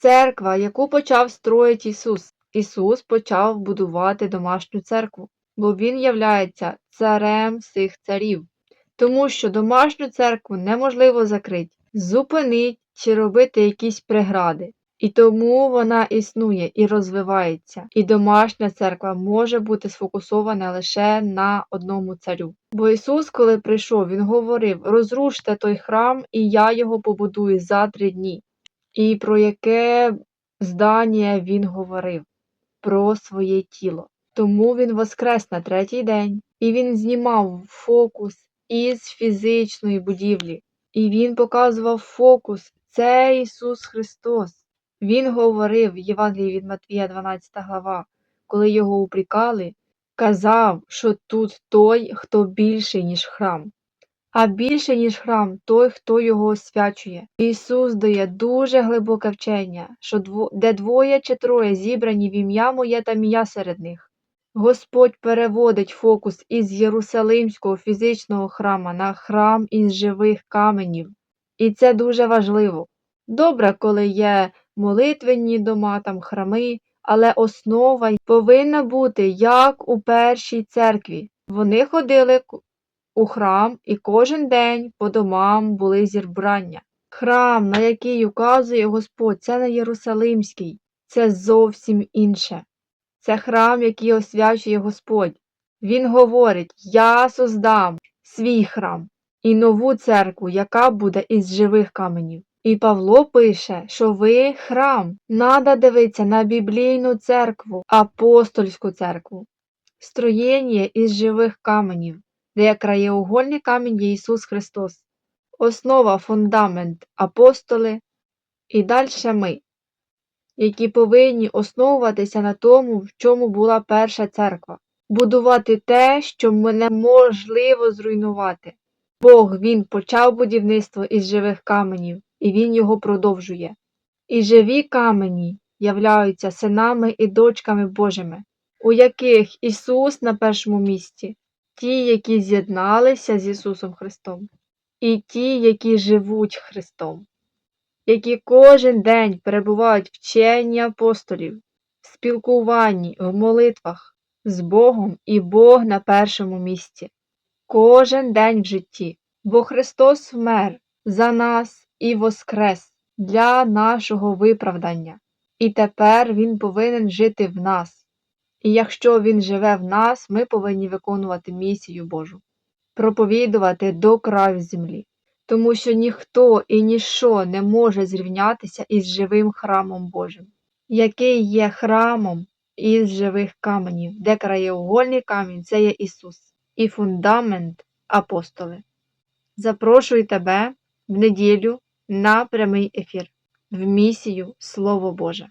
Церква, яку почав строїти Ісус. Ісус почав будувати домашню церкву, бо Він являється царем всіх царів. Тому що домашню церкву неможливо закрити, зупинити чи робити якісь прегради. І тому вона існує і розвивається. І домашня церква може бути сфокусована лише на одному царю. Бо Ісус, коли прийшов, Він говорив: розруште той храм, і я його побудую за три дні. І про яке здання він говорив? Про своє тіло. Тому він воскрес на третій день, і він знімав фокус із фізичної будівлі. І він показував фокус це Ісус Христос. Він говорив в Євангелії від Матвія, 12 глава, коли його упрікали, казав, що тут той, хто більший, ніж храм. А більше, ніж храм, той, хто його освячує. Ісус дає дуже глибоке вчення, що дво, де двоє чи троє зібрані в ім'я моє та я серед них. Господь переводить фокус із Єрусалимського фізичного храма на храм із живих каменів. І це дуже важливо. Добре, коли є молитвенні дома, там храми, але основа повинна бути як у першій церкві. Вони ходили у храм, і кожен день по домам були зібрання. Храм, на який указує Господь, це не Єрусалимський, це зовсім інше. Це храм, який освячує Господь. Він говорить: Я создам свій храм і нову церкву, яка буде із живих каменів. І Павло пише, що ви храм. Надо дивитися на біблійну церкву, апостольську церкву, строєння із живих каменів де краєугольний камінь є Ісус Христос, основа, фундамент, апостоли і далі ми, які повинні основуватися на тому, в чому була перша церква, будувати те, що неможливо зруйнувати. Бог Він почав будівництво із живих каменів, і Він його продовжує. І живі камені являються синами і дочками Божими, у яких Ісус на першому місці ті, які з'єдналися з Ісусом Христом, і ті, які живуть Христом, які кожен день перебувають в вченні апостолів, в спілкуванні, в молитвах з Богом і Бог на першому місці, кожен день в житті, бо Христос вмер за нас і воскрес для нашого виправдання, і тепер Він повинен жити в нас. І якщо Він живе в нас, ми повинні виконувати місію Божу, проповідувати до краю землі, тому що ніхто і ніщо не може зрівнятися із живим храмом Божим, який є храмом із живих каменів, де краєугольний камінь це є Ісус, і фундамент апостоли. Запрошую тебе в неділю на прямий ефір, в місію Слово Боже.